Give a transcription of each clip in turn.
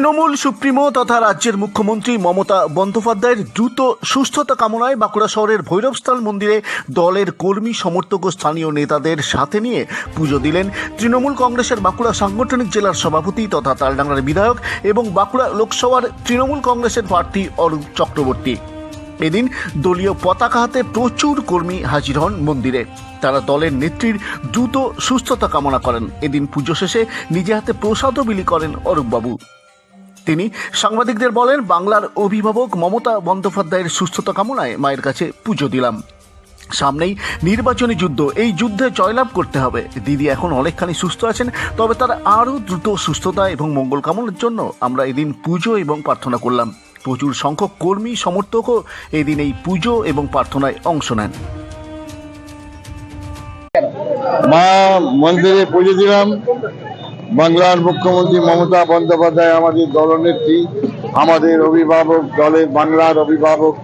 Trinamool, supremo তথা রাজ্যের মুখ্যমন্ত্রী মমতা বন্দ্যোপাধ্যায়ের দ্রুত সুস্থতা কামনায় বাঁকুড়া শহরের ভৈরবস্থল মন্দিরে দলের কর্মী, সমর্থক ও স্থানীয় নেতাদের সাথে নিয়ে পুজো দিলেন তৃণমূল কংগ্রেসের বাঁকুড়া সাংগঠনিক জেলার সভাপতি তথা তালডাঙ্গার বিধায়ক এবং বাঁকুড়া লোকসভার তৃণমূল কংগ্রেসের প্রার্থী অরূপ চক্রবর্তী। এদিন দলীয় পতাকা হাতে প্রচুর কর্মী হাজির হন মন্দিরে। তারা দলের নেত্রীর দ্রুত সুস্থতা কামনা করেন। এদিন পুজো শেষে নিজে হাতে প্রসাদও বিলি করেন অরূপবাবু। তিনি সাংবাদিকদের বলেন, বাংলার অভিভাবক মমতা বন্দ্যোপাধ্যায়ের সুস্থতা কামনায় মায়ের কাছে পুজো দিলাম। সামনেই নির্বাচনী যুদ্ধ, এই যুদ্ধে জয়লাভ করতে হবে। দিদি এখন অনেকখানি সুস্থ আছেন, তবে তার আরও দ্রুত সুস্থতা এবং মঙ্গল কামনার জন্য আমরা এদিন পুজো এবং প্রার্থনা করলাম। প্রচুর সংখ্যক কর্মী, সমর্থকও এদিন এই পুজো এবং প্রার্থনায় অংশ নেন। মা মন্দিরে পুজো দিলাম। বাংলার মুখ্যমন্ত্রী মমতা বন্দ্যোপাধ্যায় আমাদের দলনেত্রী, আমাদের অভিভাবক দলের বাংলার অভিভাবক,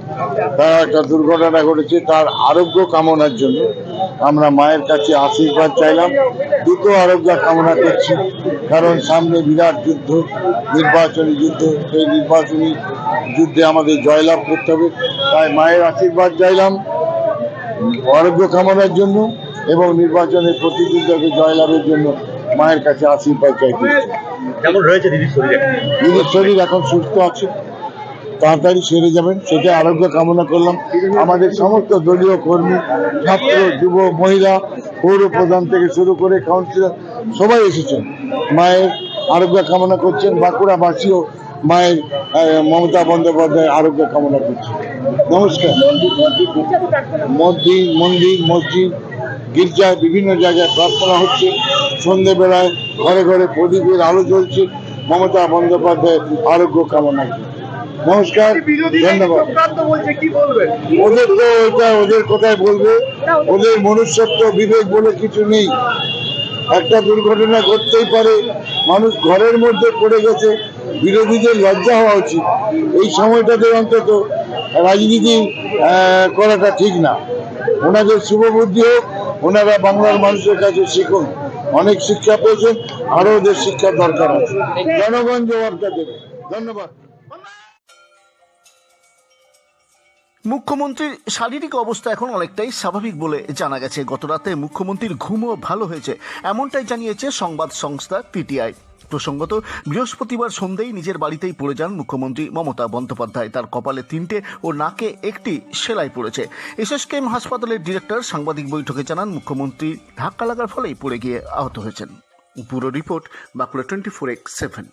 তার একটা দুর্ঘটনা ঘটেছে, তার আরোগ্য কামনার জন্য আমরা মায়ের কাছে আশীর্বাদ চাইলাম দ্রুত আরোগ্য কামনা করছি, কারণ সামনে বিরাট যুদ্ধ, নির্বাচনী যুদ্ধ, সেই নির্বাচনী যুদ্ধে আমাদের জয়লাভ করতে হবে, তাই মায়ের আশীর্বাদ চাইলাম, আরোগ্য কামনার জন্য এবং নির্বাচনের প্রতিযোগিতাকে জয়লাভের জন্য মায়ের কাছে আশীর্বাদ চাইতে কেমন রয়েছে দিদির শরীরে? দিদির শরীর এখন সুস্থ আছে। তাড়াতাড়ি সেরে যাবেন। সেটা আরোগ্য কামনা করলাম। আমাদের সমস্ত দলীয় কর্মী ছাত্র যুব মহিলা পৌর প্রধান থেকে শুরু করে কাউন্সিলর সবাই এসেছেন। মায়ের আরোগ্য কামনা করছেন। বাঁকুড়াবাসীও মায়ের মমতা বন্দ্যোপাধ্যায় আরোগ্য কামনা করছেন। নমস্কার। মসজিদ মন্দির মসজিদ গির্জায় বিভিন্ন জায়গায় প্রার্থনা হচ্ছে। সন্ধেবেলায় ঘরে ঘরে প্রদীপের আলো জ্বলছে। মমতা বন্দ্যোপাধ্যায়ের আরোগ্য কামনা। করে। নমস্কার ধন্যবাদ। ওদের তো এটা ওদের কোথায় বলবে। ওদের মনুষ্যত্ব বিবেক বলে কিছু নেই। একটা দুর্ঘটনা ঘটতেই পারে। মানুষ ঘরের মধ্যে পড়ে গেছে। বিরোধীদের লজ্জা হওয়া উচিত। এই সময়টাতে অন্তত রাজনীতি করাটা ঠিক না। ওনাদের শুভবুদ্ধি হোক, ওনারা বাংলার মানুষের কাছে শিখুন। অনেক শিক্ষা পেয়েছেন আরও ওদের শিক্ষার দরকার আছে। জনগণ জবাবটা দেবে। ধন্যবাদ। মুখ্যমন্ত্রীর শারীরিক অবস্থা এখন অনেকটাই স্বাভাবিক বলে জানা গেছে। গতরাতে মুখ্যমন্ত্রীর ঘুমও ভালো হয়েছে, এমনটাই জানিয়েছে সংবাদ সংস্থা পিটিআই প্রসঙ্গত, বৃহস্পতিবার সন্ধ্যেই নিজের বাড়িতেই পড়ে যান মুখ্যমন্ত্রী মমতা বন্দ্যোপাধ্যায়। তার কপালে তিনটে ও নাকে একটি সেলাই পড়েছে। এসএসকেএম হাসপাতালের ডিরেক্টর, সাংবাদিক বৈঠকে জানান, মুখ্যমন্ত্রী ধাক্কা লাগার ফলেই পড়ে গিয়ে আহত হয়েছেন। পুরো report Bankura twenty four X seven.